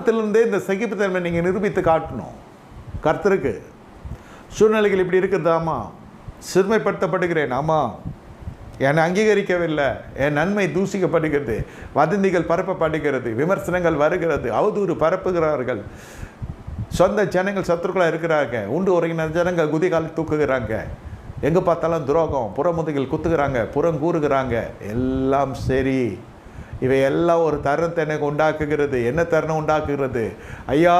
ஆரம்பத்திலிருந்தே இந்த சகிப்புத்தன்மை நீங்கள் நிரூபித்து காட்டணும். கர்த்தருக்கு. சூழ்நிலைகள் இப்படி இருக்குது ஆமாம் சிறுமைப்படுத்தப்படுகிறேன் ஆமாம் என்னை அங்கீகரிக்கவில்லை. என் நன்மை தூசிக்கப்படுகிறது. வதந்திகள் பரப்பப்படுகிறது. விமர்சனங்கள் வருகிறது. அவதூறு பரப்புகிறார்கள். சொந்த ஜனங்கள் சத்துருக்களாக இருக்கிறாங்க. உண்டு உறங்கின ஜனங்கள் குதிகால் தூக்குகிறாங்க. எங்கே பார்த்தாலும் துரோகம். புறமுதுகில் குத்துகிறாங்க. புறம் கூறுகிறாங்க. எல்லாம் சரி. இவை எல்லாம் ஒரு தருணத்தை எனக்கு உண்டாக்குகிறது. என்ன தருணம் உண்டாக்குகிறது? ஐயா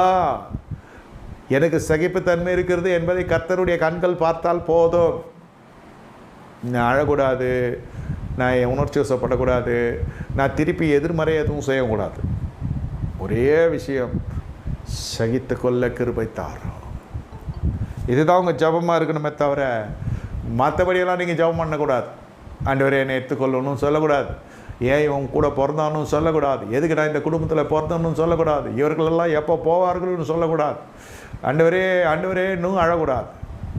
எனக்கு சகிப்புத்தன்மை இருக்கிறது என்பதை கர்த்தருடைய கண்கள் பார்த்தால் போதும். நான் அழக்கூடாது. நான் என் உணர்ச்சி வசப்படக்கூடாது. நான் திருப்பி எதிர்மறை எதுவும் செய்யக்கூடாது. ஒரே விஷயம் சகித்து கொள்ள கிருபை தாரோம். இதுதான் உங்கள் ஜபமாக இருக்கணுமே தவிர மற்றபடியெல்லாம் நீங்கள் ஜபம் பண்ணக்கூடாது. ஆண்டவரே என்னை எடுத்துக்கொள்ளணும்னு சொல்லக்கூடாது. ஏன் இவன் கூட பிறந்தானும் சொல்லக்கூடாது? எதுக்குடா இந்த குடும்பத்தில் பிறந்தனும் சொல்லக்கூடாது? இவர்களெல்லாம் எப்போ போவார்கள்னு சொல்லக்கூடாது. அண்டவரே ஆண்டவரே இன்னும் அழக்கூடாது.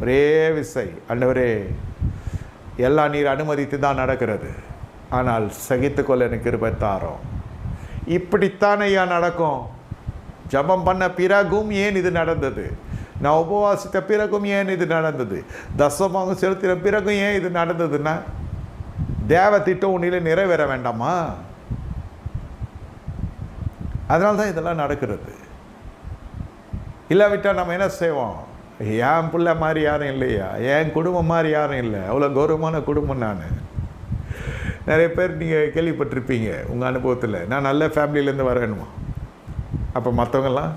ஒரே விசை. அண்டவரே எல்லாம் நீர் அனுமதித்து தான் நடக்கிறது. ஆனால் சகித்துக்கொள்ள எனக்கு கிருபை தாரோம். இப்படித்தான் ஐயா நடக்கும்? ஜபம் பண்ண பிறகும் ஏன் இது நடந்தது? நான் உபவாசித்த பிறகும் ஏன் இது நடந்தது? தசமாக செலுத்தின பிறகும் ஏன் இது நடந்ததுன்னா தேவ திட்டம் உன்னிலே நிறைவேற வேண்டாமா? அதனால தான் இதெல்லாம் நடக்கிறது. இல்லாவிட்டால் நம்ம என்ன செய்வோம்? என் பிள்ளை மாதிரி யாரும் இல்லையா? என் குடும்பம் மாதிரி யாரும் இல்லை. அவ்வளோ கௌரவமான குடும்பம் நான். நிறைய பேர் நீங்கள் கேள்விப்பட்டிருப்பீங்க உங்கள் அனுபவத்தில். நான் நல்ல ஃபேமிலியிலேருந்து வரேனுமா அப்போ மற்றவங்கெல்லாம்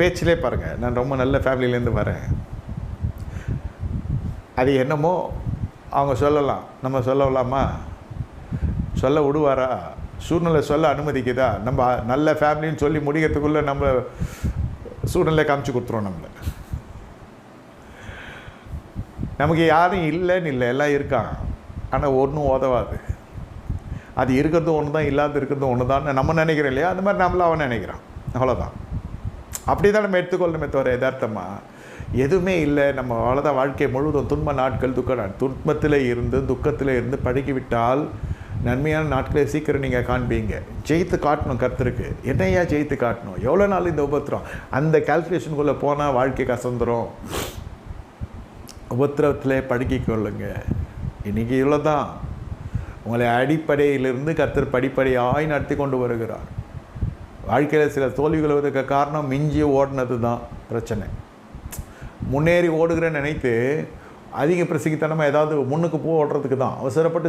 பேச்சிலே பாருங்கள் நான் ரொம்ப நல்ல ஃபேமிலியிலேருந்து வரேன். அது என்னமோ அவங்க சொல்லலாம். நம்ம சொல்லலாமா? சொல்ல விடுவாரா? சூழ்நிலை சொல்ல அனுமதிக்குதா? நம்ம நல்ல ஃபேமிலின்னு சொல்லி முடிக்கிறதுக்குள்ளே நம்ம சூழ்நிலை காமிச்சு கொடுத்துருவோம் நம்மளை. நமக்கு யாரும் இல்லைன்னு இல்லை. எல்லாம் இருக்கான். ஆனால் ஒன்றும் உதவாது அது இருக்கிறது ஒன்று தான் இல்லாத இருக்கிறது ஒன்று தான் நம்ம நினைக்கிறோம் இல்லையா? அந்த மாதிரி நம்மள அவன் நினைக்கிறான். அவ்வளோதான் அப்படி தான் நம்ம எடுத்துக்கொள்ளணுமே தவிர யதார்த்தமாக எதுவுமே இல்லை. நம்ம அவ்வளோதான் வாழ்க்கை முழுவதும் துன்ப நாட்கள் துக்க துன்பத்தில் இருந்து துக்கத்தில் இருந்து பழகிவிட்டால் நன்மையான நாட்களை சீக்கிரம் நீங்கள் காண்பீங்க. ஜெயித்து காட்டணும் கருத்துருக்கு. என்னையா ஜெயித்து காட்டணும்? எவ்வளோ நாள் இந்த உபத்திரம்? அந்த கால்குலேஷனுக்குள்ளே போனால் வாழ்க்கை கசந்துரும் உபத்திரத்தில் பழகிக் கொள்ளுங்க இன்றைக்கி இவ்வளோ தான் உங்களை அடிப்படையிலிருந்து கர்த்தர் படிப்படியாய் நடத்தி கொண்டு வருகிறார். வாழ்க்கையில் சில தோல்விகள் வருவதற்கு காரணம் மிஞ்சி ஓடினது தான் பிரச்சனை. முன்னேறி ஓடுகிறேன்னு நினைத்து அதிக பிரசிக்கித்தனமாக ஏதாவது முன்னுக்கு போ ஓடுறதுக்கு தான். அவசரப்பட்டு